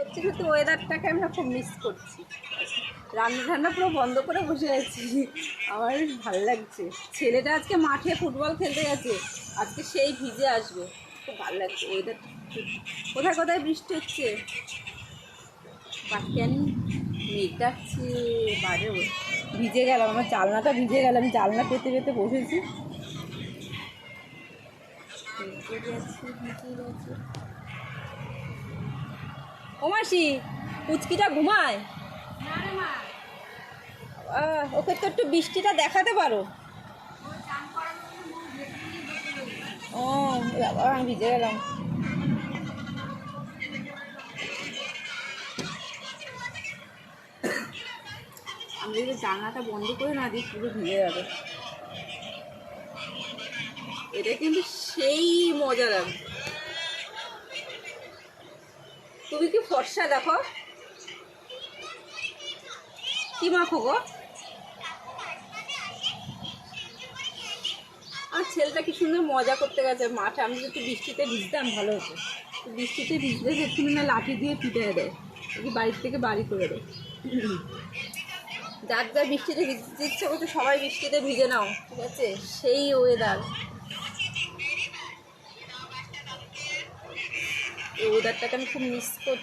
সত্যি সত্যি ওয়েদারটাকে আমরা খুব মিস করছি। রান্না ঠান্না পুরো বন্ধ করে বসে আছি। আমার ভালো লাগছে। ছেলেটা আজকে মাঠে ফুটবল খেলতে গেছে। আজকে সেই ভিজে আসবে। খুব ভালো লাগছে। ওয়েদার কোথায় কোথায় বৃষ্টি হচ্ছে? বাকিয়ানি মেঘ ডাকছে বাজে ভিজে গেলাম, আমার জালনাটা ভিজে গেল। আমি জালনা পেতে পেতে বসেছি। ভিজে গেছে ভিজে গেছে। ও মাসি পুচকিটা ঘুমায়? ওকে তো একটু বৃষ্টিটা দেখাতে পারো। ও, বাবা, আমি ভিজে গেলাম। আমি যদি জানলাটা বন্ধ করে না দিই, পুরো ভিজে যাবে। এটা কিন্তু সেই মজা লাগবে তুমি কি ফর্সা, দেখো। কি মাখো গো? আর ছেলেটা কি সুন্দর মজা করতে গেছে। মাঠে আমি যদি বৃষ্টিতে ভিজতাম, ভালো হতো। বৃষ্টিতে ভিজলে একটু না লাঠি দিয়ে পিটে দেয়। কি বাড়ির থেকে বাড়ি করে দেয়। যার যার বৃষ্টিতে ভিজতে ইচ্ছে করছে, সবাই বৃষ্টিতে ভিজে নাও, ঠিক আছে? সেই ওয়েদার এই আমি খুব মিস করছি